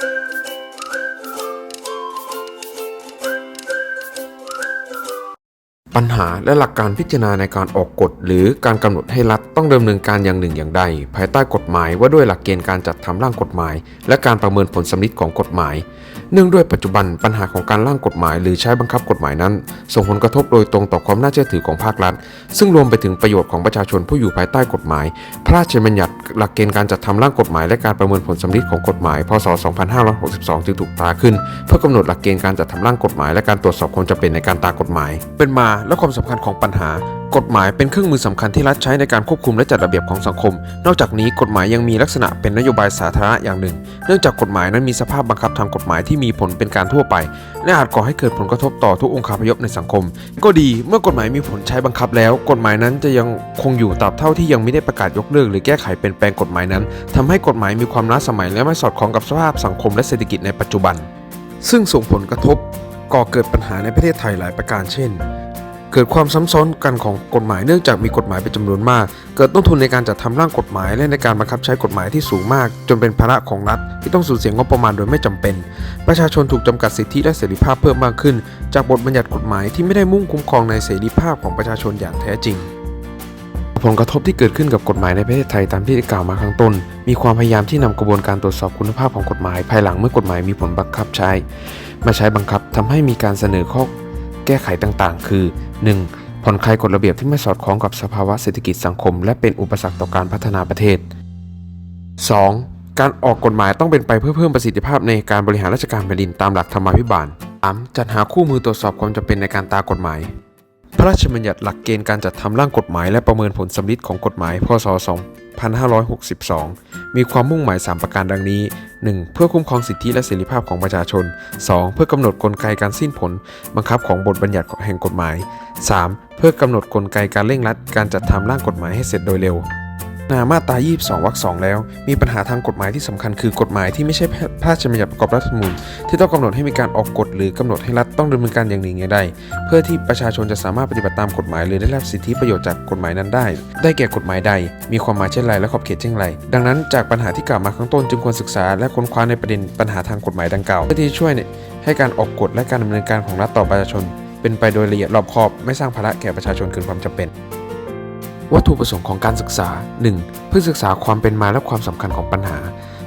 ปัญหาและหลักการพิจารณาในการออกกฎ หรือการกำหนดให้รัฐต้องดำเนินการอย่างหนึ่งอย่างใด ภายใต้กฎหมายว่าด้วยหลักเกณฑ์การจัดทำร่างกฎหมาย และการประเมินผลสำลิดของกฎหมาย เนื่องด้วยปัจจุบันปัญหาของการร่างกฎหมายหรือใช้บังคับกฎหมายนั้น ส่งผลกระทบโดยตรงต่อความน่าเชื่อถือของภาครัฐ ซึ่งรวมไปถึงประโยชน์ของประชาชนผู้อยู่ภายใต้กฎหมาย พระราชบัญญัติหลักเกณฑ์การจัดทำร่างกฎหมายและการประเมินผลสำลิดของกฎหมาย พศ 2562 จึงถูกตราขึ้น เพื่อกำหนดหลักเกณฑ์การจัดทำร่างกฎหมาย และการตรวจสอบความจำเป็นในการตากฎหมาย เป็นมาและความสำคัญของปัญหา กฎหมายเป็นเครื่องมือสำคัญที่รัฐใช้ในการควบคุมและจัดระเบียบของสังคม นอกจากนี้กฎหมายยังมีลักษณะเป็นนโยบายสาธารณะอย่างหนึ่ง เนื่องจากกฎหมายนั้นมีสภาพบังคับทางกฎหมายที่มีผลเป็นการทั่วไป และอาจก่อให้เกิดผลกระทบต่อทุกองค์คาพยพในสังคม ก็ดีเมื่อกฎหมายมีผลใช้บังคับแล้ว กฎหมายนั้นจะยังคงอยู่ตราบเท่าที่ยังไม่ได้ประกาศยกเลิกหรือแก้ไขเปลี่ยนแปลงกฎหมายนั้นทำให้กฎหมายมีความล้าสมัยและไม่สอดคล้องกับสภาพสังคมและเศรษฐกิจในปัจจุบัน ซึ่งส่งผลกระทบก่อเกิดปัญหาในประเทศไทยหลายประการเช่น เกิดความซ้ำซ้อนกันของกฎหมายเนื่องจากมีกฎหมายเป็นจำนวนมาก เกิดต้นทุนในการจัดทำร่างกฎหมายและในการบังคับใช้กฎหมายที่สูงมาก จนเป็นภาระของรัฐที่ต้องสูญเสียงบประมาณโดยไม่จำเป็น ประชาชนถูกจำกัดสิทธิและเสรีภาพเพิ่มมากขึ้น จากบทบัญญัติกฎหมายที่ไม่ได้มุ่งคุ้มครองในเสรีภาพของประชาชนอย่างแท้จริงผลกระทบที่เกิดขึ้นกับกฎหมายในประเทศไทยตามที่ได้กล่าวมาข้างต้น มีความพยายามที่นำกระบวนการตรวจสอบคุณภาพของกฎหมาย ภายหลังเมื่อกฎหมายมีผลบังคับใช้ มาใช้บังคับทำให้มีการเสนอข้อ แก้ไขต่างๆ คือ 1. ผ่อนคลายกฎระเบียบที่ไม่สอดคล้องกับสภาวะเศรษฐกิจสังคม และเป็นอุปสรรคต่อการพัฒนาประเทศ 2. การออกกฎหมายต้องเป็นไปเพื่อเพิ่มประสิทธิภาพในการบริหารราชการแผ่นดินตามหลักธรรมาภิบาล 3. จัดหาคู่มือตรวจสอบความจำเป็นในการตากฎหมาย พระราชบัญญัติหลักเกณฑ์การจัดทำร่างกฎหมายและประเมินผลสำลิดของกฎหมาย พศ 2562 มีความมุ่งหมาย 3 ประการดังนี้ 1. เพื่อคุ้มครองสิทธิและเสรีภาพของประชาชน 2. เพื่อกำหนดกลไกการสิ้นผล บังคับของบทบัญญัติแห่งกฎหมาย 3. เพื่อกำหนดกลไกการเร่งรัดการจัดทำร่างกฎหมายให้เสร็จโดยเร็ว นามาตรา 22 วรรค 2 แล้ว มีปัญหาทางกฎหมายที่สำคัญคือกฎหมายที่ไม่ใช่พระราชบัญญัติประกอบรัฐธรรมนูญที่ต้องกำหนดให้มีการออกกฎหรือกำหนดให้รัฐต้องดำเนินการอย่างหนึ่งอย่างใดเพื่อที่ประชาชนจะสามารถปฏิบัติตามกฎหมายหรือได้รับสิทธิประโยชน์จากกฎหมายนั้นได้ ได้แก่กฎหมายใด มีความหมายเช่นไรและขอบเขตเช่นไร ดังนั้นจากปัญหาที่กล่าวมาข้างต้นจึงควรศึกษา และค้นคว้าในประเด็นปัญหาทางกฎหมายดังกล่าวเพื่อที่ช่วยให้การออกกฎและการดำเนินการของรัฐต่อประชาชน เป็นไปโดยละเอียดรอบคอบไม่สร้างภาระแก่ประชาชนเกินความจำเป็น วัตถุประสงค์ของการศึกษา 1. เพื่อศึกษาความเป็นมาและความสำคัญของปัญหา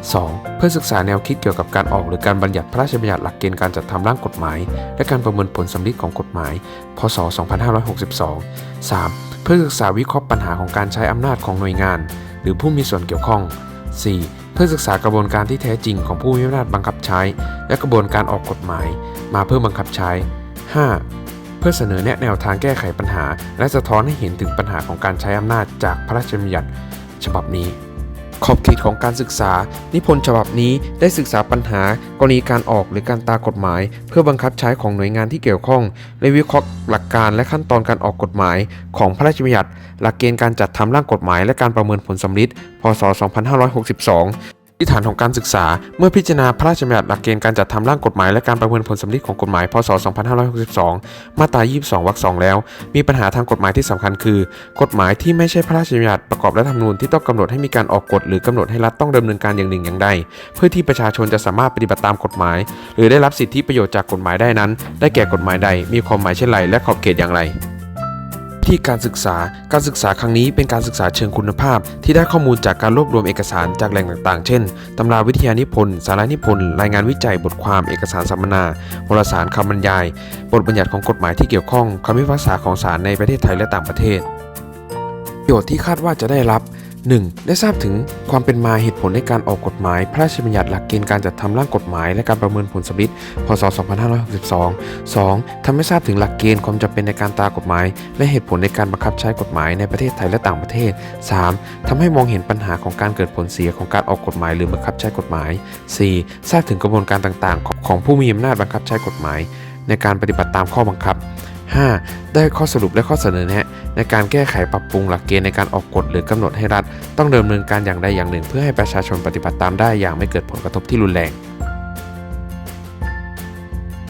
2. เพื่อศึกษาแนวคิดเกี่ยวกับการออกหรือการบัญญัติพระราชบัญญัติหลักเกณฑ์การจัดทำร่างกฎหมาย และการประเมินผลสำลิดของกฎหมาย พศ 2562 3. เพื่อศึกษาวิเคราะห์ปัญหาของการใช้อำนาจของหน่วยงาน หรือผู้มีส่วนเกี่ยวข้อง 4. เพื่อศึกษากระบวนการที่แท้จริงของผู้มีอำนาจบังคับใช้ และกระบวนการออกกฎหมาย มาเพื่อบังคับใช้ 5. เพื่อเสนอแนะแนวทางแก้ไขปัญหา และสะท้อนให้เห็นถึงปัญหาของการใช้อำนาจจากพระราชบัญญัติฉบับนี้ ขอบเขตของการศึกษา นิพนธ์ฉบับนี้ได้ศึกษาปัญหา กรณีการออกหรือการตากฎหมาย เพื่อบังคับใช้ของหน่วยงานที่เกี่ยวข้องและวิเคราะห์หลักการและขั้นตอนการออกกฎหมาย ของพระราชบัญญัติ หลักเกณฑ์การจัดทำร่างกฎหมาย และการประเมินผลสำลิดพศ 2562 ที่ฐานของการศึกษา เมื่อพิจารณาพระราชบัญญัติหลักเกณฑ์การจัดทำร่างกฎหมายและการประเมินผลสำลิดของกฎหมาย พศ 2562 มาตรา 22 วรรค 2 แล้ว มีปัญหาทางกฎหมายที่สำคัญคือ กฎหมายที่ไม่ใช่พระราชบัญญัติประกอบรัฐธรรมนูญที่ต้องกำหนดให้มีการออกกฎหรือกำหนดให้รัฐต้องดำเนินการอย่างหนึ่งอย่างใด เพื่อที่ประชาชนจะสามารถปฏิบัติตามกฎหมาย หรือได้รับสิทธิประโยชน์จากกฎหมายได้นั้น ได้แก่กฎหมายใด มีความหมายเช่นไรและขอบเขตอย่างไร ที่การศึกษา การศึกษาครั้งนี้เป็นการศึกษาเชิงคุณภาพ ที่ได้ข้อมูลจากการรวบรวมเอกสารจากแหล่งต่างๆ เช่น ตำราวิทยานิพนธ์ สารานิพนธ์ รายงานวิจัย บทความเอกสารสัมมนาวารสารคำบรรยาย บทบัญญัติของกฎหมายที่เกี่ยวข้องคำพิพากษาของศาลในประเทศไทยและต่างประเทศ ประโยชน์ที่คาดว่าจะได้รับ 1. ได้ทราบถึงความเป็นมาเหตุผลในการออกกฎหมาย พระราชบัญญัติหลักเกณฑ์การจัดทำร่างกฎหมาย และการประเมินผลสำลิดพศ 2562 2. ทำให้ทราบถึงหลักเกณฑ์ความจำเป็นในการตากฎหมาย และเหตุผลในการบังคับใช้กฎหมายในประเทศไทยและต่างประเทศ 3. ทำให้มองเห็นปัญหาของการเกิดผลเสียของการออกกฎหมายหรือบังคับใช้กฎหมาย 4. ทราบถึงกระบวนการต่างๆ ของผู้มีอำนาจบังคับใช้กฎหมาย ในการปฏิบัติตามข้อบังคับ 5. ได้ข้อสรุปและข้อเสนอแนะในการแก้ไขปรับปรุงหลักเกณฑ์ในการออกกฎหรือกำหนดให้รัฐ ต้องดำเนินการอย่างใดอย่างหนึ่ง เพื่อให้ประชาชนปฏิบัติตามได้อย่างไม่เกิดผลกระทบที่รุนแรง